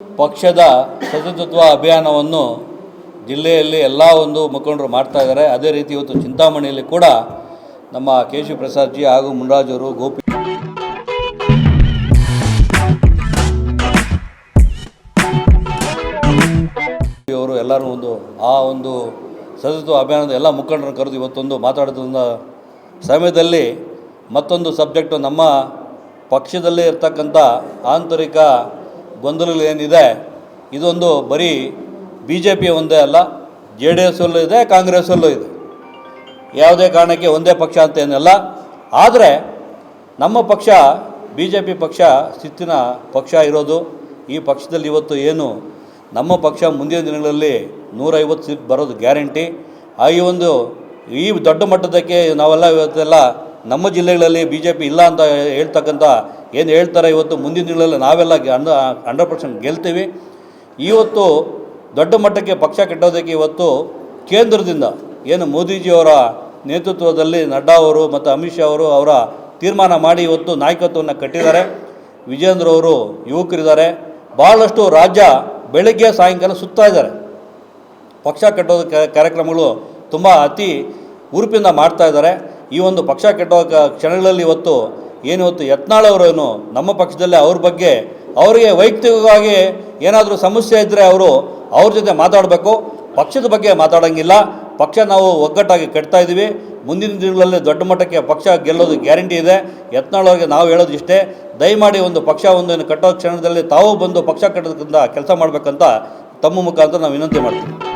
ಪಕ್ಷದ ಸದಸ್ಯತ್ವ ಅಭಿಯಾನವನ್ನು ಜಿಲ್ಲೆಯಲ್ಲಿ ಎಲ್ಲ ಒಂದು ಮುಖಂಡರು ಮಾಡ್ತಾ ಇದ್ದಾರೆ. ಅದೇ ರೀತಿ ಇವತ್ತು ಚಿಂತಾಮಣಿಯಲ್ಲಿ ಕೂಡ ನಮ್ಮ ಕೆ ಶಿ ಪ್ರಸಾದ್ ಜಿ ಹಾಗೂ ಮುನ್ರಾಜ್ ಅವರು ಗೋಪಿ ಅವರು ಎಲ್ಲರೂ ಒಂದು ಆ ಒಂದು ಸದಸ್ಯತ್ವ ಅಭಿಯಾನದ ಎಲ್ಲ ಮುಖಂಡರನ್ನು ಕರೆದು ಇವತ್ತೊಂದು ಮಾತಾಡೋದ್ರಿಂದ ಸಮಯದಲ್ಲಿ ಮತ್ತೊಂದು ಸಬ್ಜೆಕ್ಟು ನಮ್ಮ ಪಕ್ಷದಲ್ಲೇ ಇರ್ತಕ್ಕಂಥ ಆಂತರಿಕ ಗೊಂದಲಗಳೇನಿದೆ ಇದೊಂದು ಬರೀ ಬಿ ಜೆ ಪಿ ಒಂದೇ ಅಲ್ಲ ಜೆ ಡಿ ಎಸ್ಸಲ್ಲೂ ಇದೆ, ಕಾಂಗ್ರೆಸ್ಸಲ್ಲೂ ಇದೆ. ಯಾವುದೇ ಕಾರಣಕ್ಕೆ ಒಂದೇ ಪಕ್ಷ ಅಂತ ಏನಲ್ಲ. ಆದರೆ ನಮ್ಮ ಪಕ್ಷ ಬಿ ಜೆ ಪಿ ಪಕ್ಷ ಸ್ಥಿತಿನ ಪಕ್ಷ ಇರೋದು, ಈ ಪಕ್ಷದಲ್ಲಿ ಇವತ್ತು ಏನು, ನಮ್ಮ ಪಕ್ಷ ಮುಂದಿನ ದಿನಗಳಲ್ಲಿ ನೂರೈವತ್ತು ಸೀಟ್ ಬರೋದು ಗ್ಯಾರಂಟಿ. ಆ ಈ ಒಂದು ಈ ದೊಡ್ಡ ಮಟ್ಟದಕ್ಕೆ ನಾವೆಲ್ಲ ಇವತ್ತೆಲ್ಲ ನಮ್ಮ ಜಿಲ್ಲೆಗಳಲ್ಲಿ ಬಿ ಜೆ ಪಿ ಇಲ್ಲ ಅಂತ ಹೇಳ್ತಕ್ಕಂಥ ಏನು ಹೇಳ್ತಾರೆ ಇವತ್ತು ಮುಂದಿನ ದಿನಗಳಲ್ಲಿ ನಾವೆಲ್ಲ ಅಂಡ ಹಂಡ್ರೆಡ್ ಪರ್ಸೆಂಟ್ ಗೆಲ್ತೀವಿ. ಇವತ್ತು ದೊಡ್ಡ ಮಟ್ಟಕ್ಕೆ ಪಕ್ಷ ಕಟ್ಟೋದಕ್ಕೆ ಇವತ್ತು ಕೇಂದ್ರದಿಂದ ಏನು ಮೋದಿಜಿಯವರ ನೇತೃತ್ವದಲ್ಲಿ ನಡ್ಡಾ ಅವರು ಮತ್ತು ಅಮಿತ್ ಶಾ ಅವರು ಅವರ ತೀರ್ಮಾನ ಮಾಡಿ ಇವತ್ತು ನಾಯಕತ್ವವನ್ನು ಕಟ್ಟಿದ್ದಾರೆ. ವಿಜೇಂದ್ರ ಅವರು ಯುವಕರಿದ್ದಾರೆ. ಭಾಳಷ್ಟು ರಾಜ್ಯ ಬೆಳಗ್ಗೆ ಸಾಯಂಕಾಲ ಸುತ್ತಾ ಇದ್ದಾರೆ. ಪಕ್ಷ ಕಟ್ಟೋದ ಕಾರ್ಯಕ್ರಮಗಳು ತುಂಬ ಅತಿ ಹುರುಪಿಂದ ಮಾಡ್ತಾ ಇದ್ದಾರೆ. ಈ ಒಂದು ಪಕ್ಷ ಕೆಟ್ಟೋ ಕ್ಷಣಗಳಲ್ಲಿ ಇವತ್ತು ಏನು ಇವತ್ತು ಯತ್ನಾಳ್ ನಮ್ಮ ಪಕ್ಷದಲ್ಲೇ ಅವ್ರ ಬಗ್ಗೆ ಅವರಿಗೆ ವೈಯಕ್ತಿಕವಾಗಿ ಏನಾದರೂ ಸಮಸ್ಯೆ ಇದ್ದರೆ ಅವರು ಅವ್ರ ಜೊತೆ ಮಾತಾಡಬೇಕು. ಪಕ್ಷದ ಬಗ್ಗೆ ಮಾತಾಡೋಂಗಿಲ್ಲ. ಪಕ್ಷ ನಾವು ಒಗ್ಗಟ್ಟಾಗಿ ಕಟ್ತಾ ಇದ್ದೀವಿ. ಮುಂದಿನ ದಿನಗಳಲ್ಲಿ ದೊಡ್ಡ ಮಟ್ಟಕ್ಕೆ ಪಕ್ಷ ಗೆಲ್ಲೋದು ಗ್ಯಾರಂಟಿ ಇದೆ. ಯತ್ನಾಳ್ ಅವ್ರಿಗೆ ನಾವು ಹೇಳೋದು ಇಷ್ಟೇ. ದಯಮಾಡಿ ಒಂದು ಪಕ್ಷ ಒಂದು ಕಟ್ಟೋ ಕ್ಷಣದಲ್ಲಿ ತಾವು ಬಂದು ಪಕ್ಷ ಕಟ್ಟೋದಕ್ಕಿಂತ ಕೆಲಸ ಮಾಡಬೇಕಂತ ತಮ್ಮ ಮುಖಾಂತರ ನಾವು ವಿನಂತಿ ಮಾಡ್ತೀವಿ.